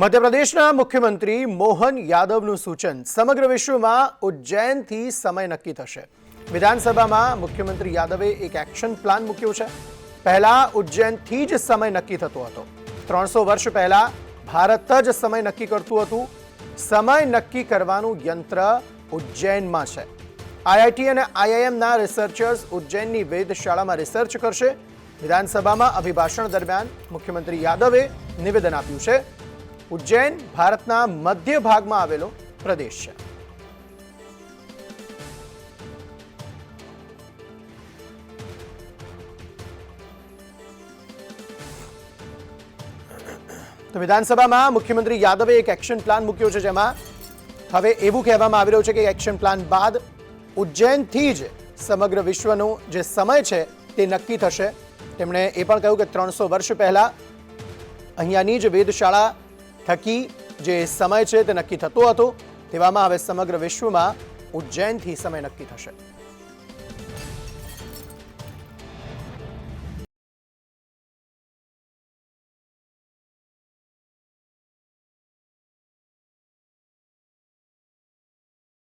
મધ્યપ્રદેશના મુખ્યમંત્રી મોહન યાદવનું સૂચન સમગ્ર વિશ્વમાં ઉજ્જૈનથી સમય નક્કી થશે. વિધાનસભામાં મુખ્યમંત્રી યાદવે એક એક્શન પ્લાન મૂક્યો છે. પહેલા ઉજ્જૈનથી જ સમય નક્કી થતો હતો. ત્રણસો વર્ષ પહેલા ભારત જ સમય નક્કી કરતું હતું. સમય નક્કી કરવાનું યંત્ર ઉજ્જૈનમાં છે. આઈઆઈટી અને આઈઆઈએમના રિસર્ચર્સ ઉજ્જૈનની વેધશાળામાં રિસર્ચ કરશે. વિધાનસભામાં અભિભાષણ દરમિયાન મુખ્યમંત્રી યાદવે નિવેદન આપ્યું છે. ઉજ્જૈન ભારતના મધ્ય ભાગમાં આવેલો પ્રદેશ છે. તો વિધાનસભામાં મુખ્યમંત્રી યાદવે એક એક્શન પ્લાન મૂક્યો છે જેમાં હવે એવું કહેવામાં આવી રહ્યું છે કે એક્શન પ્લાન બાદ ઉજ્જૈનથી જ સમગ્ર વિશ્વનો જે સમય છે તે નક્કી થશે. તેમણે એ પણ કહ્યું કે ત્રણસો વર્ષ પહેલા અહીંયાની જ વેધશાળા થકી જે સમય છે તે નક્કી થતો હતો, તેવામાં હવે સમગ્ર વિશ્વમાં ઉજ્જૈનથી સમય નક્કી થશે.